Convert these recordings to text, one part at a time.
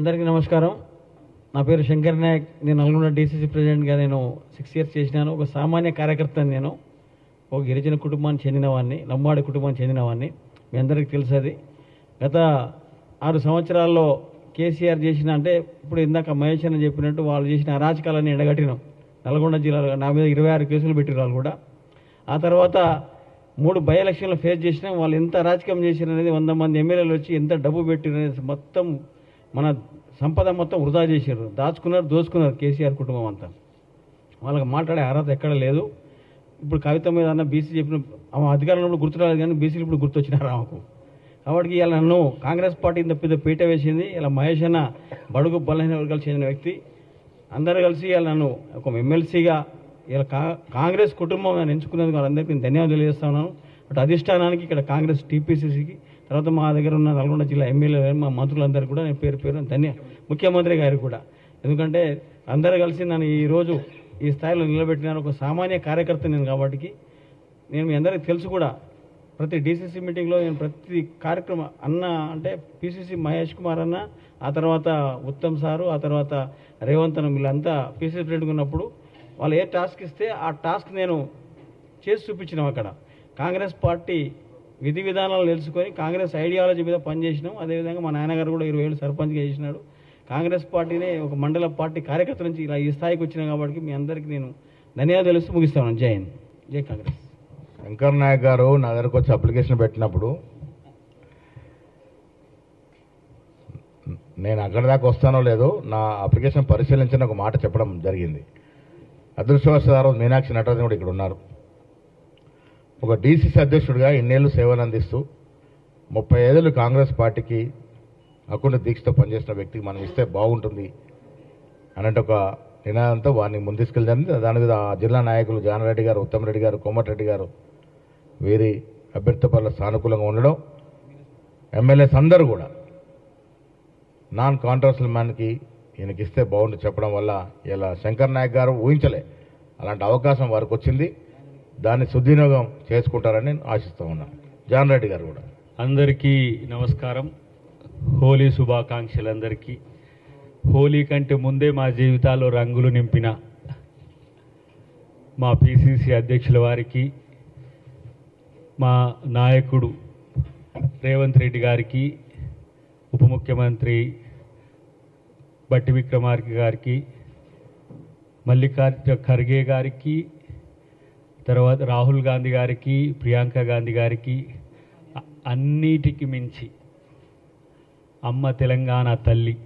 అందరికీ నమస్కారం. నా పేరు శంకర్ నాయక్. నేను నల్గొండ డీసీసీ ప్రెసిడెంట్గా నేను సిక్స్ ఇయర్స్ చేసినాను. ఒక సామాన్య కార్యకర్తని నేను. ఒక గిరిజన కుటుంబానికి చెందినవాడిని లంబాడి కుటుంబానికి చెందినవాడిని. మీ అందరికీ తెలుసది. గత ఆరు సంవత్సరాల్లో కేసీఆర్ చేసిన అంటే ఇప్పుడు ఇందాక మహేష్ అని చెప్పినట్టు వాళ్ళు చేసిన అరాచకాలని ఎండగట్టినాం. నల్గొండ జిల్లాలో నా మీద ఇరవై ఆరు కేసులు పెట్టిన వాళ్ళు కూడా. ఆ తర్వాత మూడు బై ఎలక్షన్లు ఫేస్ చేసినా. వాళ్ళు ఎంత రాజకీయం చేసినారు అనేది వంద మంది ఎమ్మెల్యేలు వచ్చి ఎంత డబ్బు పెట్టిన మొత్తం మన సంపద మొత్తం వృధా చేశారు దాచుకున్నారు దోచుకున్నారు కేసీఆర్ కుటుంబం అంతా. వాళ్ళకి మాట్లాడే అర్హత ఎక్కడ లేదు. ఇప్పుడు కవిత మీద అన్న బీసీ చెప్పిన ఆమె అధికారంలో గుర్తురాలేదు కానీ బీసీలు ఇప్పుడు గుర్తొచ్చినారు ఆమెకు. కాబట్టి ఇలా నన్ను కాంగ్రెస్ పార్టీ ఇంత పెద్ద పీట వేసింది. ఇలా మహేష్ అన్న బడుగు బలహీన వర్గాలు చెందిన వ్యక్తి. అందరూ కలిసి ఇలా నన్ను ఒక ఎమ్మెల్సీగా ఇలా కా కాంగ్రెస్ కుటుంబం నేను ఎంచుకునేందుకు వాళ్ళందరికీ నేను ధన్యవాదాలు తెలియజేస్తా ఉన్నాను. అటు అధిష్టానానికి ఇక్కడ కాంగ్రెస్ టీపీసీసీకి తర్వాత మా దగ్గర ఉన్న నల్గొండ జిల్లా ఎమ్మెల్యే మా మంత్రులందరూ కూడా నేను పేరు పేరు ధన్య ముఖ్యమంత్రి గారు కూడా. ఎందుకంటే అందరూ కలిసి నన్ను ఈరోజు ఈ స్థాయిలో నిలబెట్టినాను ఒక సామాన్య కార్యకర్త నేను కాబట్టి నేను మీ అందరికీ తెలుసు కూడా. ప్రతి డీసీసీ మీటింగ్లో నేను ప్రతి కార్యక్రమం అన్న అంటే పిసిసి మహేష్ కుమార్ అన్న ఆ తర్వాత ఉత్తమ్ సారు ఆ తర్వాత రేవంత్ అన్న వీళ్ళంతా పీసీసీ ప్రెసిడెంట్గా ఉన్నప్పుడు వాళ్ళు ఏ టాస్క్ ఇస్తే ఆ టాస్క్ నేను చేసి చూపించినాం అక్కడ. కాంగ్రెస్ పార్టీ విధి విధానాలు తెలుసుకొని కాంగ్రెస్ ఐడియాలజీ మీద పనిచేసినాం. అదేవిధంగా మా నాన్నగారు కూడా ఇరవై ఏళ్ళు సర్పంచ్గా చేసినాడు. కాంగ్రెస్ పార్టీనే ఒక మండల పార్టీ కార్యకర్త నుంచి ఇలా ఈ స్థాయికి వచ్చినా కాబట్టి మీ అందరికీ నేను ధన్యవాదాలు తెలుస్తూ ముగిస్తాను. జై హింద్. జై కాంగ్రెస్. శంకర్ నాయక్ గారు నా దగ్గరకు వచ్చి అప్లికేషన్ పెట్టినప్పుడు నేను అక్కడి దాకా వస్తానో లేదో నా అప్లికేషన్ పరిశీలించిన ఒక మాట చెప్పడం జరిగింది. అదృష్టవశారు మీనాక్షి నటరాజన్ కూడా ఇక్కడ ఉన్నారు. ఒక డీసీసీ అధ్యక్షుడిగా ఇన్నేళ్ళు సేవలు అందిస్తూ ముప్పై ఐదేళ్ళు కాంగ్రెస్ పార్టీకి అకుండ దీక్షతో పనిచేసిన వ్యక్తికి మనం ఇస్తే బాగుంటుంది అన్నట్టు ఒక నినాదంతో వారిని ముందుకెళ్ళింది దాని మీద ఆ జిల్లా నాయకులు జానరెడ్డి గారు ఉత్తమ్ రెడ్డి గారు కోమటిరెడ్డి గారు వీరి అభ్యర్థి పనుల సానుకూలంగా ఉండడం. ఎమ్మెల్యేస్ అందరూ కూడా నాన్ కాంట్రవర్షియల్ మ్యాన్కి ఈయనకి ఇస్తే బాగుంటుంది చెప్పడం వల్ల ఇలా శంకర్ నాయక్ గారు ఊహించలే. అలాంటి అవకాశం వారికి వచ్చింది దాన్ని సుద్వినియోగం చేసుకుంటారని ఆశిస్తూ ఉన్నాను జాన్ రెడ్డి గారు కూడా. అందరికీ నమస్కారం. హోలీ శుభాకాంక్షలందరికీ. హోలీ కంటే ముందే మా జీవితాల్లో రంగులు నింపిన మా పిసిసి అధ్యక్షుల వారికి మా నాయకుడు రేవంత్ రెడ్డి గారికి ఉప ముఖ్యమంత్రి బట్టి విక్రమార్క గారికి మల్లికార్జున ఖర్గే గారికి తర్వాత రాహుల్ గాంధీ గారికి ప్రియాంక గాంధీ గారికి అన్నిటికి మించి అమ్మ తెలంగాణ తల్లి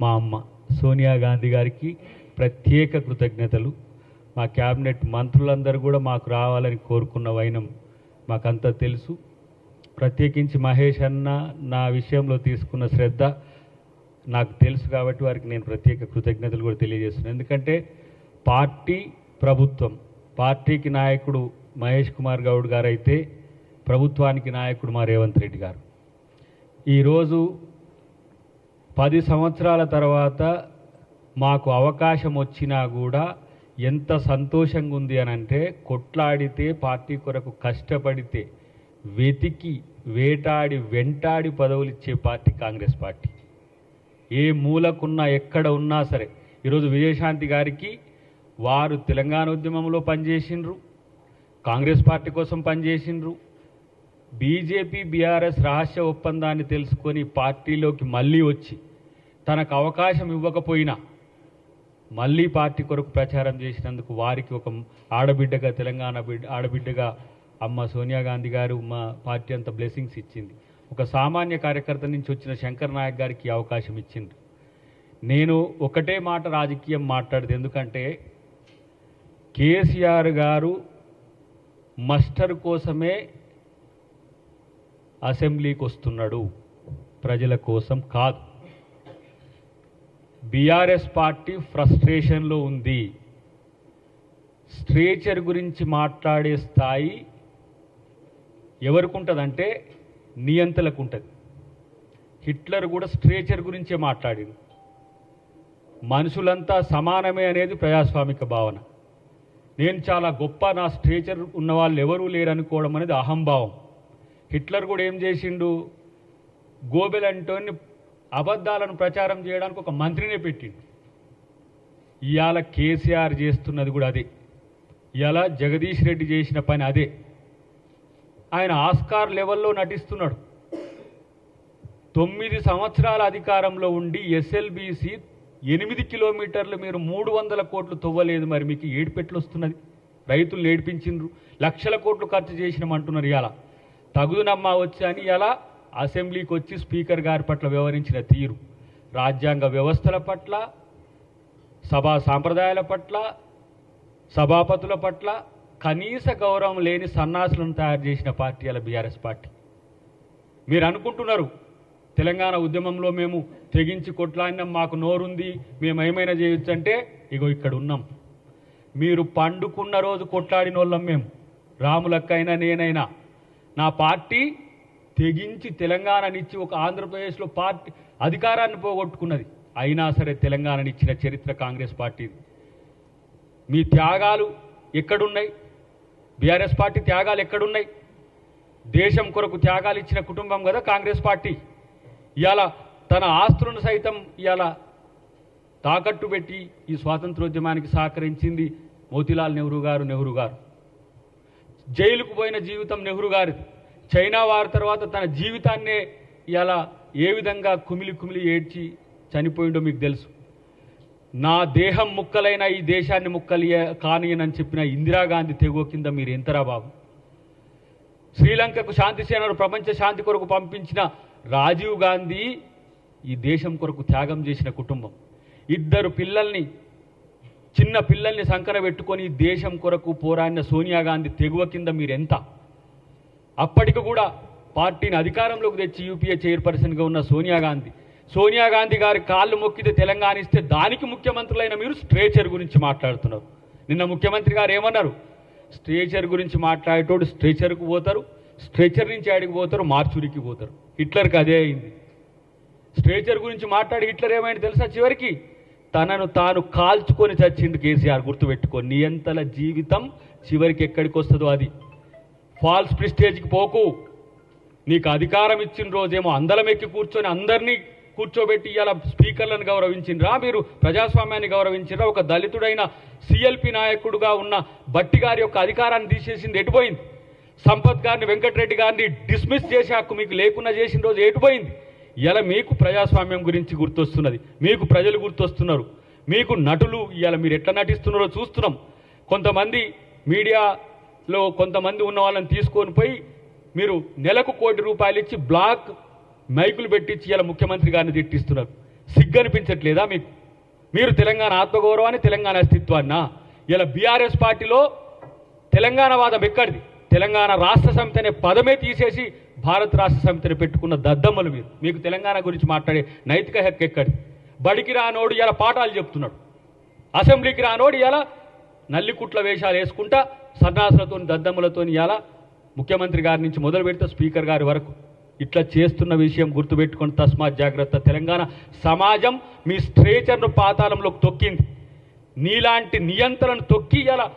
మా అమ్మ సోనియా గాంధీ గారికి ప్రత్యేక కృతజ్ఞతలు. మా క్యాబినెట్ మంత్రులందరూ కూడా మాకు రావాలని కోరుకున్న వైనం మాకంతా తెలుసు. ప్రత్యేకించి మహేష్ అన్న నా విషయంలో తీసుకున్న శ్రద్ధ నాకు తెలుసు కాబట్టి వారికి నేను ప్రత్యేక కృతజ్ఞతలు కూడా తెలియజేస్తున్నాను. ఎందుకంటే పార్టీ ప్రభుత్వం పార్టీకి నాయకుడు మహేష్ కుమార్ గౌడ్ గారు అయితే ప్రభుత్వానికి నాయకుడు మా రేవంత్ రెడ్డి గారు. ఈరోజు పది సంవత్సరాల తర్వాత మాకు అవకాశం వచ్చినా కూడా ఎంత సంతోషంగా ఉంది అని అంటే కొట్లాడితే పార్టీ కొరకు కష్టపడితే వెతికి వేటాడి వెంటాడి పదవులు ఇచ్చే పార్టీ కాంగ్రెస్ పార్టీ. ఏ మూలకున్నా ఎక్కడ ఉన్నా సరే ఈరోజు విజయశాంతి గారికి వారు తెలంగాణ ఉద్యమంలో పనిచేసిండ్రు. కాంగ్రెస్ పార్టీ కోసం పనిచేసిండ్రు. బీజేపీ బీఆర్ఎస్ రహస్య ఒప్పందాన్ని తెలుసుకొని పార్టీలోకి మళ్ళీ వచ్చి తనకు అవకాశం ఇవ్వకపోయినా మళ్ళీ పార్టీ కొరకు ప్రచారం చేసినందుకు వారికి ఒక ఆడబిడ్డగా తెలంగాణ బిడ్డ ఆడబిడ్డగా అమ్మ సోనియా గాంధీ గారు మా పార్టీ అంత బ్లెస్సింగ్స్ ఇచ్చింది. ఒక సామాన్య కార్యకర్త నుంచి వచ్చిన శంకర్ నాయక్ గారికి అవకాశం ఇచ్చింది నేను ఒకటే మాట రాజకీయం మాట్లాడదు. ఎందుకంటే కేసీఆర్ గారు మస్టర్ కోసమే అసెంబ్లీకి వస్తున్నాడు. ప్రజల కోసం కాదు. బీఆర్ఎస్ పార్టీ ఫ్రస్ట్రేషన్లో ఉంది. స్ట్రేచర్ గురించి మాట్లాడే స్థాయి ఎవరికి ఉంటుందంటే నియంతలకు ఉంటుంది హిట్లర్ కూడా స్ట్రేచర్ గురించే మాట్లాడింది. మనుషులంతా సమానమే అనేది ప్రజాస్వామిక భావన. నేను చాలా గొప్ప నా స్ట్రేచర్ ఉన్న వాళ్ళు ఎవరూ లేరనుకోవడం అనేది అహంభావం. హిట్లర్ కూడా ఏం చేసిండు? గోబెల్ అంటోని అబద్ధాలను ప్రచారం చేయడానికి ఒక మంత్రినే పెట్టిండు. ఇవాళ కేసీఆర్ చేస్తున్నది కూడా అదే. ఇవాళ జగదీష్ రెడ్డి చేసిన పని అదే. ఆయన ఆస్కార్ లెవెల్లో నటిస్తున్నాడు. తొమ్మిది సంవత్సరాల అధికారంలో ఉండి ఎస్ఎల్బిసి ఎనిమిది కిలోమీటర్లు మీరు మూడు వందల కోట్లు తవ్వలేదు మరి మీకు ఏడుపెట్లు వస్తున్నది. రైతులు ఏడిపించిండ్రు. లక్షల కోట్లు ఖర్చు చేసినామంటున్నారు ఇలా తగుదునమ్మా వచ్చి అని ఇలా అసెంబ్లీకి వచ్చి స్పీకర్ గారి పట్ల వ్యవహరించిన తీరు. రాజ్యాంగ వ్యవస్థల పట్ల సభా సాంప్రదాయాల పట్ల సభాపతుల పట్ల కనీస గౌరవం లేని సన్నాసులను తయారు చేసిన పార్టీ అలా బీఆర్ఎస్ పార్టీ. మీరు అనుకుంటున్నారు తెలంగాణ ఉద్యమంలో మేము తెగించి కొట్లాడినాం మాకు నోరుంది మేము ఏమైనా చేయొచ్చు అంటే ఇగో ఇక్కడ ఉన్నాం మీరు పండుకున్న రోజు కొట్లాడిన వాళ్ళం మేము. రాములక్కైనా నేనైనా. నా పార్టీ తెగించి తెలంగాణనిచ్చి ఒక ఆంధ్రప్రదేశ్లో పార్టీ అధికారాన్ని పోగొట్టుకున్నది. అయినా సరే తెలంగాణనిచ్చిన చరిత్ర కాంగ్రెస్ పార్టీది మీ త్యాగాలు ఎక్కడున్నాయి? బీఆర్ఎస్ పార్టీ త్యాగాలు ఎక్కడున్నాయి? దేశం కొరకు త్యాగాలు ఇచ్చిన కుటుంబం కదా కాంగ్రెస్ పార్టీ. ఇవాళ తన ఆస్తులను సైతం ఇవాళ తాకట్టు పెట్టి ఈ స్వాతంత్రోద్యమానికి సహకరించింది మోతిలాల్ నెహ్రూ గారు నెహ్రూ గారు. జైలుకు పోయిన జీవితం నెహ్రూ గారిది. చైనా వారి తర్వాత తన జీవితాన్నే ఇలా ఏ విధంగా కుమిలి కుమిలి ఏడ్చి చనిపోయిండో మీకు తెలుసు. నా దేహం ముక్కలైన ఈ దేశాన్ని ముక్కలి కానియనని చెప్పిన ఇందిరాగాంధీ తెగువ కింద మీరు ఎంతరా బాబు? శ్రీలంకకు శాంతి సేనలు ప్రపంచ శాంతి కొరకు పంపించిన రాజీవ్ గాంధీ ఈ దేశం కొరకు త్యాగం చేసిన కుటుంబం. ఇద్దరు పిల్లల్ని చిన్న పిల్లల్ని సంకర పెట్టుకొని దేశం కొరకు పోరాడిన సోనియా గాంధీ తెగువ కింద మీరెంత? అప్పటికి కూడా పార్టీని అధికారంలోకి తెచ్చి యూపీఏ చైర్పర్సన్గా ఉన్న సోనియా గాంధీ. సోనియా గాంధీ గారి కాళ్ళు మొక్కితే తెలంగాణ ఇస్తే దానికి ముఖ్యమంత్రులైన మీరు స్ట్రేచర్ గురించి మాట్లాడుతున్నారు. నిన్న ముఖ్యమంత్రి గారు ఏమన్నారు? స్ట్రేచర్ గురించి మాట్లాడేటోడు స్ట్రేచర్కు పోతారు స్ట్రేచర్ నుంచి ఆడికి పోతారు మార్చురికి పోతారు. హిట్లర్కి అదే అయింది. స్ట్రేచర్ గురించి మాట్లాడి హిట్లర్ ఏమైంది తెలుసా చివరికి? తనను తాను కాల్చుకొని చచ్చిండు కేసీఆర్ గుర్తుపెట్టుకో. నియంతల జీవితం చివరికి ఎక్కడికి వస్తుందో అది. ఫాల్స్ ప్రిస్టేజ్కి పోకు. నీకు అధికారం ఇచ్చిన రోజేమో అందలం ఎక్కి కూర్చొని అందరినీ కూర్చోబెట్టి ఇలా స్పీకర్లను గౌరవించిండ్రా మీరు ప్రజాస్వామ్యాన్ని గౌరవించినరా ఒక దళితుడైన సిఎల్పి నాయకుడుగా ఉన్న బట్టి గారి యొక్క అధికారాన్ని తీసేసింది ఎటుపోయింది? సంపత్ గారిని వెంకటరెడ్డి గారిని డిస్మిస్ చేసే హక్కు మీకు లేకుండా చేసిన రోజు ఏటుపోయింది. ఇలా మీకు ప్రజాస్వామ్యం గురించి గుర్తొస్తున్నది. మీకు ప్రజలు గుర్తొస్తున్నారు. మీకు నటులు ఇలా మీరు ఎట్లా నటిస్తున్నారో చూస్తున్నాం. కొంతమంది మీడియాలో కొంతమంది ఉన్న వాళ్ళని తీసుకొని పోయి మీరు నెలకు కోటి రూపాయలు ఇచ్చి బ్లాక్ మైకులు పెట్టించి ఇలా ముఖ్యమంత్రి గారిని తిట్టిస్తున్నారు. సిగ్గు అనిపించట్లేదా మీకు? మీరు తెలంగాణ ఆత్మగౌరవాన్ని తెలంగాణ అస్తిత్వాన్న. ఇలా బీఆర్ఎస్ పార్టీలో తెలంగాణ వాదం ఎక్కడిది? తెలంగాణ రాష్ట్ర సమితి అనే పదమే తీసేసి భారత రాష్ట్ర సమితిని పెట్టుకున్న దద్దమ్మలు మీరు. మీకు తెలంగాణ గురించి మాట్లాడే నైతిక హక్కు ఎక్కడి? బడికి రానోడు ఇలా పాఠాలు చెప్తున్నాడు. అసెంబ్లీకి రానోడు ఇలా నల్లికుట్ల వేషాలు వేసుకుంటా సన్నాసులతో దద్దమ్మలతో ఇలా ముఖ్యమంత్రి గారి నుంచి మొదలు పెడితే స్పీకర్ గారి వరకు. ఇట్లా చేస్తున్న విషయం గుర్తుపెట్టుకొని తస్మాత్ జాగ్రత్త. తెలంగాణ సమాజం మీ స్ట్రేచర్ను పాతాళంలోకి తొక్కింది. నీలాంటి నియంత్రణ తొక్కి ఇలా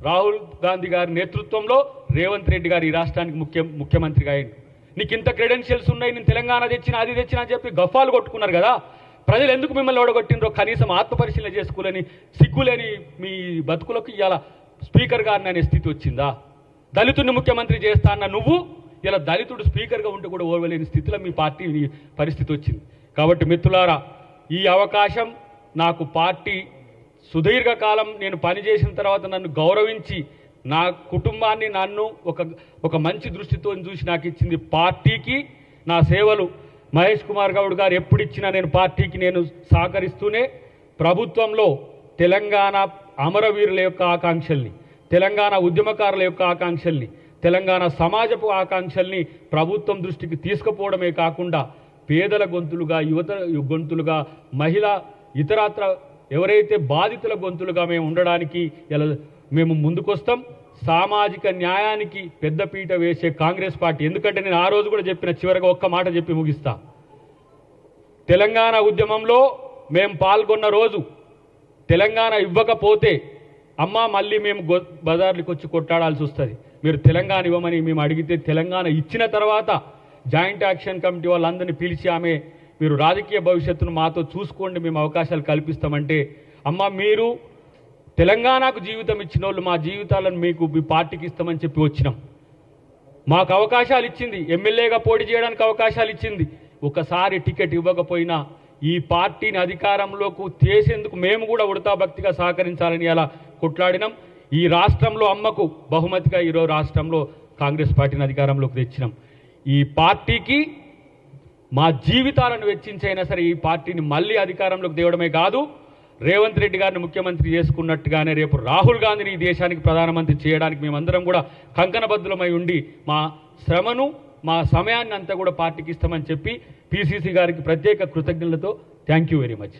రాహుల్ గాంధీ గారి నేతృత్వంలో రేవంత్ రెడ్డి గారు ఈ రాష్ట్రానికి ముఖ్య ముఖ్యమంత్రిగా అయ్యిండు. నీకు ఇంత క్రెడెన్షియల్స్ ఉన్నాయి నేను తెలంగాణ తెచ్చిన అది తెచ్చిన అని చెప్పి గఫాలు కొట్టుకున్నారు కదా. ప్రజలు ఎందుకు మిమ్మల్ని ఓడగొట్టినరో కనీసం ఆత్మపరిశీలన చేసుకోలేని సిగ్గులేని మీ బతుకులకు ఇలా స్పీకర్ గారిని అనే స్థితి వచ్చిందా? దళితుడిని ముఖ్యమంత్రి చేస్తా అన్న నువ్వు ఇలా దళితుడు స్పీకర్గా ఉంటే కూడా ఓర్వలేని స్థితిలో మీ పార్టీ పరిస్థితి వచ్చింది. కాబట్టి మిత్రులారా ఈ అవకాశం నాకు పార్టీ సుదీర్ఘకాలం నేను పనిచేసిన తర్వాత నన్ను గౌరవించి నా కుటుంబాన్ని నన్ను ఒక ఒక మంచి దృష్టితో చూసి నాకు ఇచ్చింది పార్టీకి నా సేవలు. మహేష్ కుమార్ గౌడ్ గారు ఎప్పుడిచ్చినా నేను పార్టీకి నేను సహకరిస్తూనే ప్రభుత్వంలో తెలంగాణ అమరవీరుల యొక్క ఆకాంక్షల్ని తెలంగాణ ఉద్యమకారుల యొక్క ఆకాంక్షల్ని తెలంగాణ సమాజపు ఆకాంక్షల్ని ప్రభుత్వం దృష్టికి తీసుకుపోవడమే కాకుండా పేదల గొంతులుగా యువత గొంతులుగా మహిళ ఇతరత్ర ఎవరైతే బాధితుల గొంతులుగా మేము ఉండడానికి ఎలా మేము ముందుకొస్తాం సామాజిక న్యాయానికి పెద్దపీట వేసే కాంగ్రెస్ పార్టీ. ఎందుకంటే నేను ఆ రోజు కూడా చెప్పిన చివరిగా ఒక్క మాట చెప్పి ముగిస్తా. తెలంగాణ ఉద్యమంలో మేము పాల్గొన్న రోజు తెలంగాణ ఇవ్వకపోతే అమ్మ మళ్ళీ మేము బజార్లకు వచ్చి కొట్టాడాల్సి వస్తుంది. మీరు తెలంగాణ ఇవ్వమని మేము అడిగితే తెలంగాణ ఇచ్చిన తర్వాత జాయింట్ యాక్షన్ కమిటీ వాళ్ళందరినీ పిలిచి ఆమె మీరు రాజకీయ భవిష్యత్తును మాతో చూసుకోండి మేము అవకాశాలు కల్పిస్తామంటే అమ్మ మీరు తెలంగాణకు జీవితం ఇచ్చిన వాళ్ళు మా జీవితాలను మీకు మీ పార్టీకి ఇస్తామని చెప్పి వచ్చినాం. మాకు అవకాశాలు ఇచ్చింది ఎమ్మెల్యేగా పోటీ చేయడానికి అవకాశాలు ఇచ్చింది. ఒకసారి టికెట్ ఇవ్వకపోయినా ఈ పార్టీని అధికారంలోకి చేసేందుకు మేము కూడా ఉడతా భక్తిగా సహకరించాలని అలా కొట్లాడినాం. ఈ రాష్ట్రంలో అమ్మకు బహుమతిగా ఈరోజు రాష్ట్రంలో కాంగ్రెస్ పార్టీని అధికారంలోకి తెచ్చినాం. ఈ పార్టీకి మా జీవితాలను వెచ్చించైనా సరే ఈ పార్టీని మళ్ళీ అధికారంలోకి తేవడమే కాదు రేవంత్ రెడ్డి గారిని ముఖ్యమంత్రి చేసుకున్నట్టుగానే రేపు రాహుల్ గాంధీని ఈ దేశానికి ప్రధానమంత్రి చేయడానికి మేమందరం కూడా కంకణబద్ధులమై ఉండి మా శ్రమను మా సమయాన్ని అంతా కూడా పార్టీకి ఇస్తామని చెప్పి పిసిసి గారికి ప్రత్యేక కృతజ్ఞతలతో థ్యాంక్ యూ వెరీ మచ్.